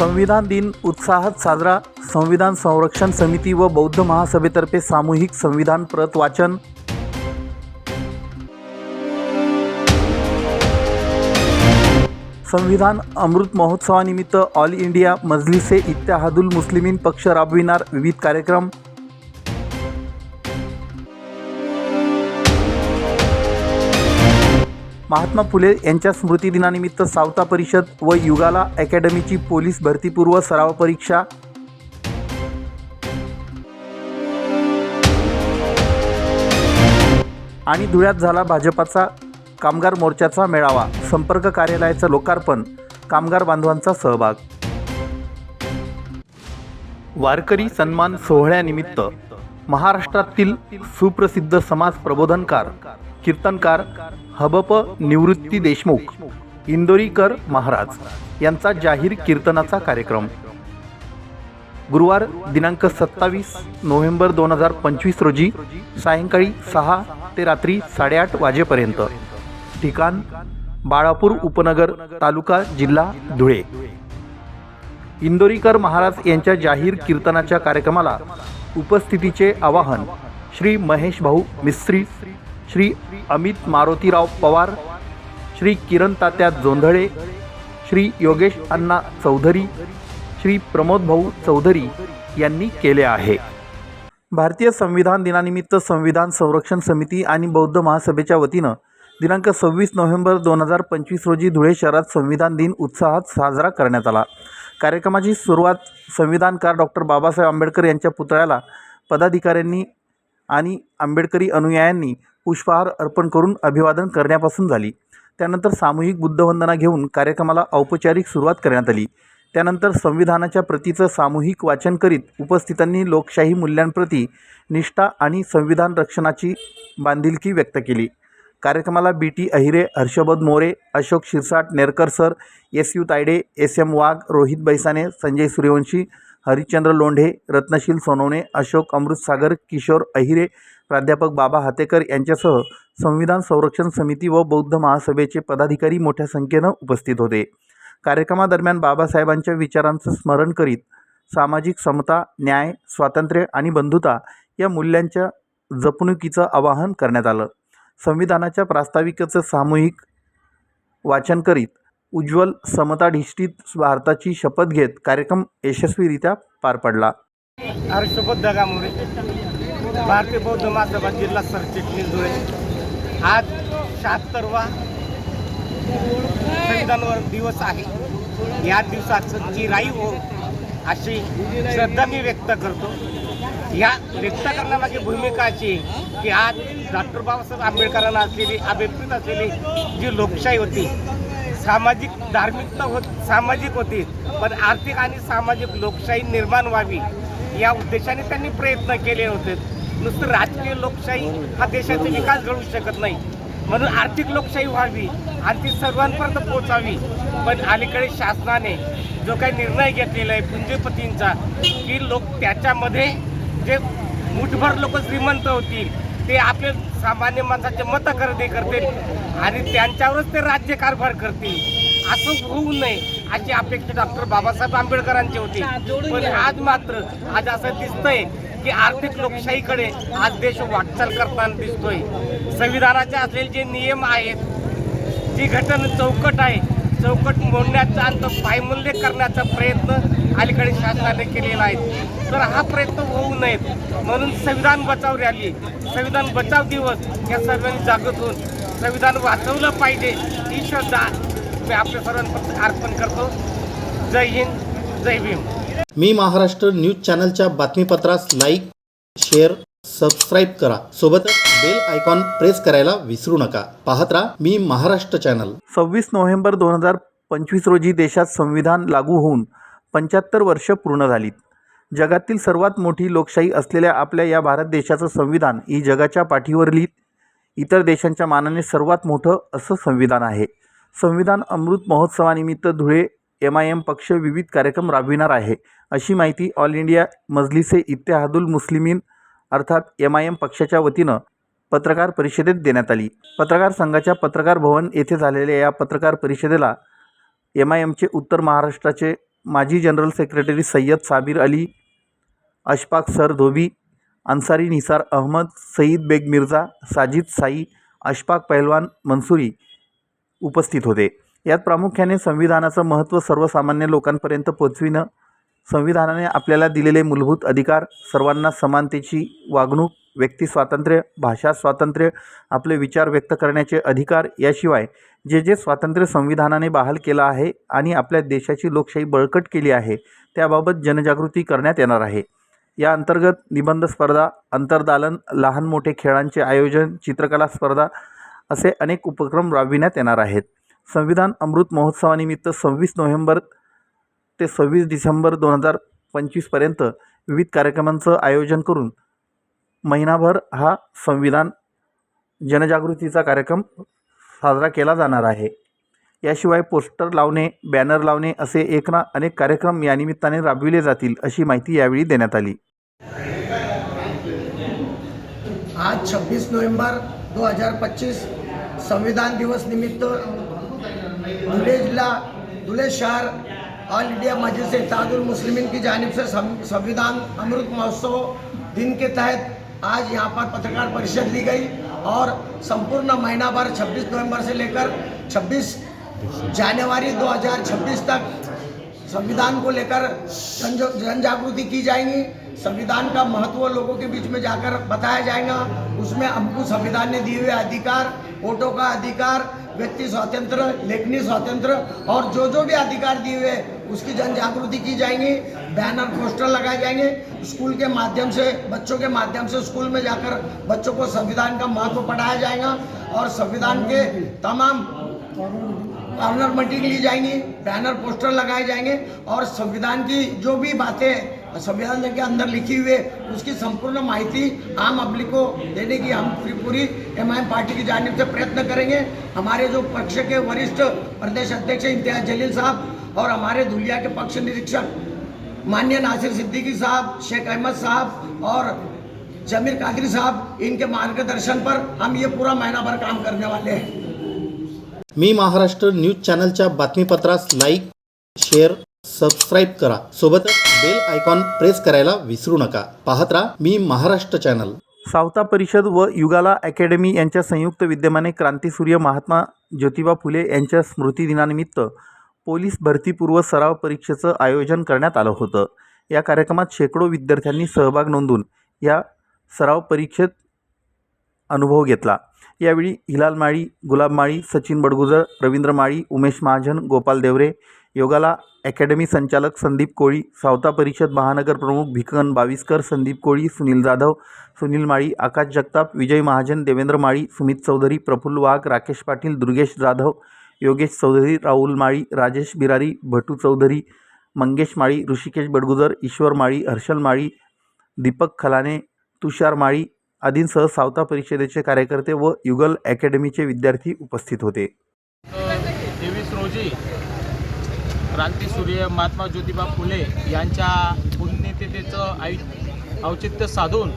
संविधान दिन उत्साहात साजरा. संविधान संरक्षण समिती व बौद्ध महासभेतर्फे सामूहिक संविधान प्रत वाचन. संविधान अमृत महोत्सवानिमित्त ऑल इंडिया मजलिसे इत्याहादुल मुस्लिमीन पक्ष राबविणार विविध कार्यक्रम. महात्मा फुले यांच्या स्मृतिदिनानिमित्त सावता परिषद व युगाला अकॅडमीची पोलीस भरतीपूर्व सराव परीक्षा. आणि धुळ्यात झाला भाजपाचा कामगार मोर्चाचा मेळावा. संपर्क कार्यालयाचं लोकार्पण. कामगार बांधवांचा सहभाग. वारकरी सन्मान सोहळ्यानिमित्त महाराष्ट्रातील सुप्रसिद्ध समाज प्रबोधनकार कीर्तनकार हबप निवृत्ती देशमुख इंदोरीकर महाराज यांचा जाहीर कीर्तनाचा कार्यक्रम. गुरुवार दिनांक सत्तावीस नोव्हेंबर दोन हजार पंचवीस रोजी सायंकाळी सहा ते रात्री साडेआठ वाजेपर्यंत. ठिकाण बाळापूर उपनगर तालुका जिल्हा धुळे. इंदोरीकर महाराज यांच्या जाहीर कीर्तनाच्या कार्यक्रमाला उपस्थितीचे आवाहन श्री महेश भाऊ मिस्त्री श्री अमित मारुतीराव पवार श्री किरण तात्या जोंधळे श्री योगेश अण्णा चौधरी श्री प्रमोद भाऊ चौधरी यांनी केले आहे. भारतीय संविधान दिनानिमित्त संविधान संरक्षण समिती आणि बौद्ध महासभेच्या वतीनं दिनांक सव्वीस नोव्हेंबर दोन हजार पंचवीस रोजी धुळे शहरात संविधान दिन उत्साहात साजरा करण्यात आला. कार्यक्रमाची सुरुवात संविधानकार डॉक्टर बाबासाहेब आंबेडकर यांच्या पुतळ्याला पदाधिकाऱ्यांनी आणि आंबेडकरी अनुयायांनी पुष्पहार अर्पण करून अभिवादन करण्यापासून झाली. त्यानंतर सामूहिक बुद्धवंदना घेऊन कार्यक्रमाला औपचारिक सुरुवात करण्यात आली. त्यानंतर संविधानाच्या प्रतीचं सामूहिक वाचन करीत उपस्थितांनी लोकशाही मूल्यांप्रती निष्ठा आणि संविधान रक्षणाची बांधिलकी व्यक्त केली. कार्यक्रमाला B. T. Ahire Harshbodh More Ashok Shirsat Nerkar sir S. U. Tayade S. M. Wagh Rohit Baisane Sanjay Suryavanshi Harishchandra Londhe Ratnashil Sonawane Ashok Amritsagar Kishor Ahire प्राध्यापक बाबा हातेकर यांच्यासह संविधान संरक्षण समिती व बौद्ध महासभेचे पदाधिकारी मोठ्या संख्येनं उपस्थित होते. कार्यक्रमादरम्यान बाबासाहेबांच्या विचारांचं स्मरण करीत सामाजिक समता न्याय स्वातंत्र्य आणि बंधुता या मूल्यांच्या जपणुकीचं आवाहन करण्यात आलं. संविधानाच्या प्रास्ताविकेचं सामूहिक वाचन करीत उज्ज्वल समताधिष्ठित भारताची शपथ घेत कार्यक्रम यशस्वीरित्या पार पडला. हर्षपद दगामुळे भारतीय बौद्ध महासभा जिल्हा सरचिटणीस धुळे. आज शहात्तरवा संविधानवर दिवस आहे. या दिवसाचं चिराई हो अशी श्रद्धा मी व्यक्त करतो. या व्यक्त करण्यामागे भूमिका अशी की आज डॉक्टर बाबासाहेब आंबेडकरांना असलेली अभिप्रेत असलेली जी लोकशाही होती सामाजिक धार्मिकता होत सामाजिक होती पण आर्थिक आणि सामाजिक लोकशाही निर्माण व्हावी या उद्देशाने त्यांनी प्रयत्न केले होते. नुसतं राजकीय लोकशाही हा देशाचा विकास घडू शकत नाही. म्हणून आर्थिक लोकशाही व्हावी आणि ती सर्वांपर्यंत पोहोचावी. पण अलीकडे शासनाने जो काही निर्णय घेतलेला आहे पुंजीपतींचा की लोक त्याच्यामध्ये जे मुठभर लोक श्रीमंत होतील ते आपले सामान्य माणसाचे मतं खरेदी करतील आणि त्यांच्यावरच ते राज्य कारभार करतील. असं होऊ नये अशी अपेक्षा डॉक्टर बाबासाहेब आंबेडकरांची होती. पण आज मात्र आज असं दिसतंय की आर्थिक लोकशाहीकडे आज देश वाटचाल करताना दिसतोय. संविधानाचे असलेले जे नियम आहेत जी घटना चौकट आहे चौकट मोडण्याचा आणि तो पायमूल्य करण्याचा प्रयत्न अलीकडे शासनाने केलेला आहे. तर हा प्रयत्न होऊ नयेत. म्हणून संविधान बचाव रॅली संविधान बचाव दिवस या सर्वांनी जागृत होऊन संविधान वाचवलं पाहिजे ही श्रद्धा मी आपल्या सर्वांपर्यंत अर्पण करतो. जय हिंद जय भीम. मी महाराष्ट्र न्यूज चॅनलच्या बातमीपत्रास लाईक शेअर सबस्क्राईब करा. सोबतच बेल आयकॉन प्रेस करायला विसरू नका. पाहत राहा मी महाराष्ट्र चॅनल. सव्वीस नोव्हेंबर दोन हजार पंचवीस रोजी देशात संविधान लागू होऊन पंच्याहत्तर वर्ष पूर्ण झालीत. जगातील सर्वात मोठी लोकशाही असलेल्या आपल्या या भारत देशाचं संविधान ही जगाच्या पाठीवर लिहित इतर देशांच्या मानाने सर्वात मोठं असं संविधान आहे. संविधान अमृत महोत्सवानिमित्त धुळे एम आय एम पक्ष विविध कार्यक्रम राबविणार आहे. अशी माहिती ऑल इंडिया मजलिसे इत्तेहादुल मुस्लिमीन अर्थात एम आय एम पक्षाच्या वतीनं पत्रकार परिषदेत देण्यात आली. पत्रकार संघाच्या पत्रकार भवन येथे झालेल्या या पत्रकार परिषदेला एम आय एमचे उत्तर महाराष्ट्राचे माजी general secretary Syed Sabir Ali Ashfaq sir Dhobi Ansari Nisar Ahmed Saeed Baig Mirza Sajid Sai Ashfaq Pahalwan Mansuri उपस्थित होते. यात प्रामुख्याने संविधानाचं महत्त्व सर्वसामान्य लोकांपर्यंत पोचविणं संविधानाने आपल्याला दिलेले मूलभूत अधिकार सर्वांना समानतेची वागणूक व्यक्ती स्वातंत्र्य भाषा स्वातंत्र्य आपले विचार व्यक्त करण्याचे अधिकार याशिवाय जे जे स्वातंत्र्य संविधानाने बहाल केलं आहे आणि आपल्या देशाची लोकशाही बळकट केली आहे त्याबाबत जनजागृती करण्यात येणार आहे. या अंतर्गत निबंध स्पर्धा अंतर्दालन लहान मोठे खेळांचे आयोजन चित्रकला स्पर्धा असे अनेक उपक्रम राबविण्यात येणार आहेत. संविधान अमृत महोत्सवानिमित्त सव्वीस नोव्हेंबर ते सव्वीस डिसेंबर दोन हजार पंचवीसपर्यंत विविध कार्यक्रमांचं आयोजन करून महिनाभर हा संविधान जनजागृतीचा कार्यक्रम साजरा केला जाणार आहे. याशिवाय पोस्टर लावणे बॅनर लावणे असे एक ना अनेक कार्यक्रम या निमित्ताने राबविले जातील अशी माहिती यावेळी देण्यात आली. आज 26 हजार 2025 संविधान दिवस निमित्त धुले धुले शहर ऑल इंडिया मस्जिद से मुस्लिमीन की जानिब से सं- संविधान अमृत महोत्सव दिन के तहत आज यहाँ पर पत्रकार परिषद ली गई। और संपूर्ण महीना भर 26 नवंबर से लेकर 26 जनवरी 2026 तक संविधान को लेकर जन जागृति की जाएगी। संविधान का महत्व लोगों के बीच में जाकर बताया जाएगा। उसमें हमको संविधान ने दिए हुए अधिकार, वोटों का अधिकार, व्यक्ति स्वातंत्र, लेखनी स्वतंत्र और जो जो भी अधिकार दिए हुए उसकी जन जागृति की जाएँगी बैनर पोस्टर लगाए जाएँगे। स्कूल के माध्यम से, बच्चों के माध्यम से स्कूल में जाकर बच्चों को संविधान का महत्व पढ़ाया जाएगा और संविधान के तमाम कॉर्नर मीटिंग ली जाएँगी बैनर पोस्टर लगाए जाएँगे और संविधान की जो भी बातें संविधान के अंदर लिखी हुई है, उसकी संपूर्ण माहिती आम पब्लिक को देने की हम पूरी पूरी एम पार्टी की जानिब से प्रयत्न करेंगे। हमारे जो पक्ष के वरिष्ठ प्रदेश अध्यक्ष इम्तियाज़ जलील साहब और हमारे धुलिया के पक्ष निरीक्षक मान्य नासिर सिद्दीकी साहब शेख अहमद साहब और जमीर कादरी साहब इनके मार्गदर्शन पर हम ये पूरा महीना भर काम करने वाले हैं। मी महाराष्ट्र न्यूज चॅनलच्या बातमीपत्रास लाईक शेअर सबस्क्राईब करा. सोबतच बेल आयकॉन प्रेस करायला विसरू नका. पाहत राहा मी महाराष्ट्र चॅनल. सावता परिषद व युगाला अकॅडमी यांच्या संयुक्त विद्यमाने क्रांतीसूर्य महात्मा ज्योतिबा फुले यांच्या स्मृतिदिनानिमित्त पोलीस भरतीपूर्व सराव परीक्षेचं आयोजन करण्यात आलं होतं. या कार्यक्रमात शेकडो विद्यार्थ्यांनी सहभाग नोंदवून या सराव परीक्षेत अनुभव घेतला. यावेळी हिलाल माळी गुलाब माळी सचिन बडगुजर रवींद्र माळी उमेश महाजन गोपाल देवरे योगाला अकॅडमी संचालक संदीप कोळी सावता परिषद महानगर प्रमुख भिकन बाविस्कर संदीप कोळी सुनील जाधव सुनील माळी आकाश जगताप विजय महाजन देवेंद्र माळी सुमित चौधरी प्रफुल्ल वाघ राकेश पाटील दुर्गेश जाधव योगेश चौधरी राहुल माळी राजेश बिरारी भटू चौधरी मंगेश माळी ऋषिकेश बडगुजर ईश्वर माळी हर्षल माळी दीपक खलाने तुषार माळी आदींसह सावता परिषदेचे कार्यकर्ते व युगल अकॅडमीचे विद्यार्थी उपस्थित होते. तेवीस रोजी क्रांती सूर्य महात्मा ज्योतिबा फुले यांच्या पुण्यतिथीचं आय औचित्य साधून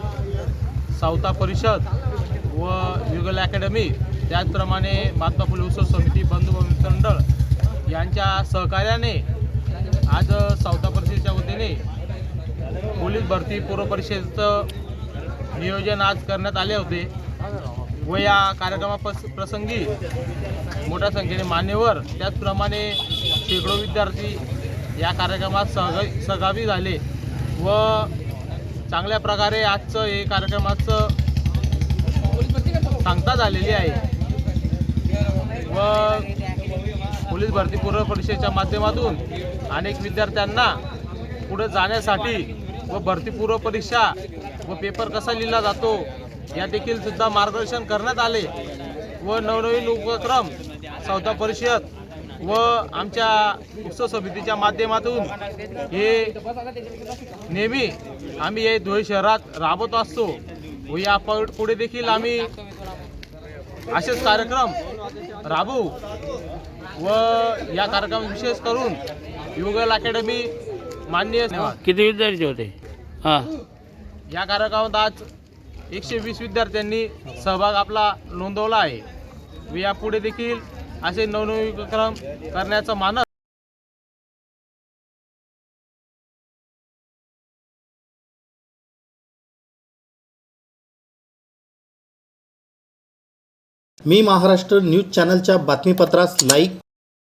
सावता परिषद व युगल अकॅडमी त्याचप्रमाणे महात्मा फुले उत्सव समिती बंधू सहकार्याने आज सावता परिषदेच्या वतीने पोलीस भरती पूर्व परिषदेचं नियोजन आज करण्यात आले होते व या कार्यक्रमापस प्रसंगी मोठ्या संख्येने मान्यवर त्याचप्रमाणे शेकडो विद्यार्थी या कार्यक्रमात सहगा सहभागी झाले व चांगल्या प्रकारे आजचं हे कार्यक्रमाचं सांगता झालेली आहे. व पोलीस भरती पूर्व परीक्षेच्या माध्यमातून अनेक विद्यार्थ्यांना पुढे जाण्यासाठी व भरती पूर्व परीक्षा व पेपर कसा लिहिला जातो या देखील सुद्धा मार्गदर्शन करण्यात आले व नवनवीन उपक्रम चौथा परिषद व आमच्या उत्सव समितीच्या माध्यमातून हे नेहमी आम्ही हे धुळे शहरात राबवत असतो व या पुढे देखील आम्ही असेच कार्यक्रम राबवू. व या कार्यक्रम विशेष करून युगल अकॅडमी मान्य किती विद्यार्थी होते? हां. या कार्यक्रमात आज एकशे वीस विद्यार्थ्यांनी सहभाग आपला नोंदवला आहे. व यापुढे देखील असे नवनवीन उपक्रम करण्याचा मानस मी महाराष्ट्र न्यूज चॅनलच्या बातमीपत्रास लाईक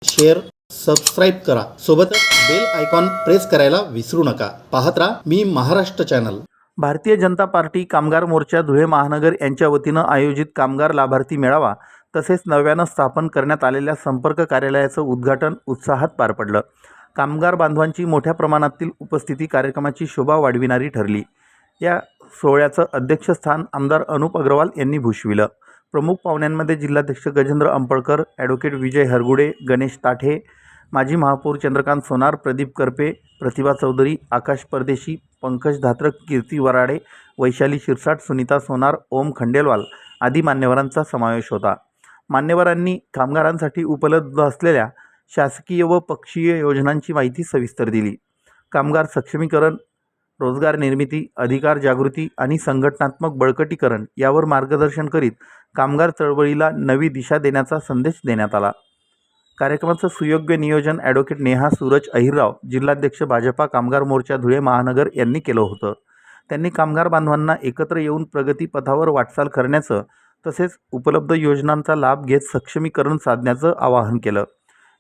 शेअर सबस्क्राईब करा. सोबतच बेल आयकॉन प्रेस करायला विसरू नका. पाहत राहा मी महाराष्ट्र चॅनल. भारतीय जनता पार्टी कामगार मोर्चा धुळे महानगर यांच्या वतीनं आयोजित कामगार लाभार्थी मेळावा तसेच नव्यानं स्थापन करण्यात आलेल्या संपर्क कार्यालयाचं उद्घाटन उत्साहात पार पडलं. कामगार बांधवांची मोठ्या प्रमाणातील उपस्थिती कार्यक्रमाची शोभा वाढविणारी ठरली. या सोहळ्याचं अध्यक्षस्थान आमदार अनुप अग्रवाल यांनी भूषविलं. प्रमुख पाहुण्यांमध्ये जिल्हाध्यक्ष गजेंद्र अंपळकर ॲडव्होकेट विजय हरगुडे गणेश ताठे माजी महापौर चंद्रकांत सोनार प्रदीप करपे प्रतिभा चौधरी आकाश परदेशी पंकज धात्रक कीर्ती वराडे वैशाली शिरसाट सुनीता सोनार ओम खंडेलवाल आदी मान्यवरांचा समावेश होता. मान्यवरांनी कामगारांसाठी उपलब्ध असलेल्या शासकीय व पक्षीय योजनांची माहिती सविस्तर दिली. कामगार सक्षमीकरण रोजगार निर्मिती अधिकार जागृती आणि संघटनात्मक बळकटीकरण यावर मार्गदर्शन करीत कामगार चळवळीला नवी दिशा देण्याचा संदेश देण्यात आला. कार्यक्रमाचं सुयोग्य नियोजन ॲडव्होकेट नेहा सूरज अहिरराव जिल्हाध्यक्ष भाजपा कामगार मोर्चा धुळे महानगर यांनी केलं होतं. त्यांनी कामगार बांधवांना एकत्र येऊन प्रगतीपथावर वाटचाल करण्याचं तसेच उपलब्ध योजनांचा लाभ घेत सक्षमीकरण साधण्याचं आवाहन केलं.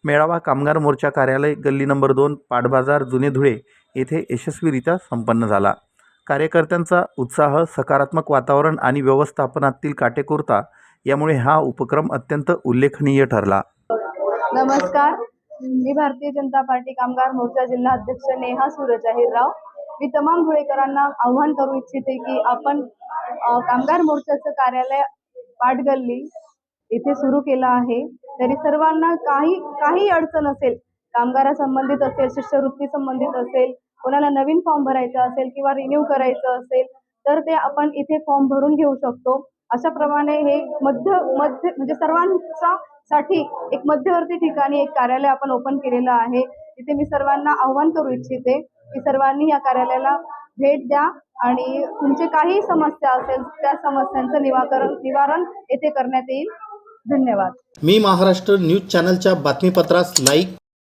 मेळावा कामगार मोर्चा कार्यालय गल्ली नंबर दोन पाटबाजार जुने धुळे येथे यशस्वीरित्या संपन्न झाला. कार्यकर्त्यांचा उत्साह सकारात्मक वातावरण आणि व्यवस्थापनातील काटेकोरता यामुळे हा उपक्रम अत्यंत उल्लेखनीय ठरला. नमस्कार. मी भारतीय जनता पार्टी कामगार मोर्चा जिल्हा अध्यक्ष नेहा सूरज अहिरराव मी तमाम धुळेकरांना आव्हान करू इच्छिते की आपण कामगार मोर्चाचं कार्यालय पाटगल्ली इथे सुरू केलं आहे. तरी सर्वांना काही काही अडचण असेल कामगारासंबंधित असेल शिष्यवृत्ती संबंधित असेल कोणाला नवीन फॉर्म भरायचा असेल किंवा रिन्यू करायचं असेल तर ते आपण इथे फॉर्म भरून घेऊ शकतो. अशा प्रमाणे हे मध्य मध्य म्हणजे सर्वांचा साठी एक मध्यवर्ती ठिकाणी एक कार्यालय आपण ओपन केलेलं आहे. तिथे मी सर्वांना आव्हान करू इच्छिते की सर्वांनी या कार्यालयाला भेट द्या आणि तुमचे काही समस्या असेल त्या समस्यांचं निवारण निवारण येथे करण्यात येईल. धन्यवाद. मी महाराष्ट्र न्यूज चॅनलच्या बातमीपत्रास लाईक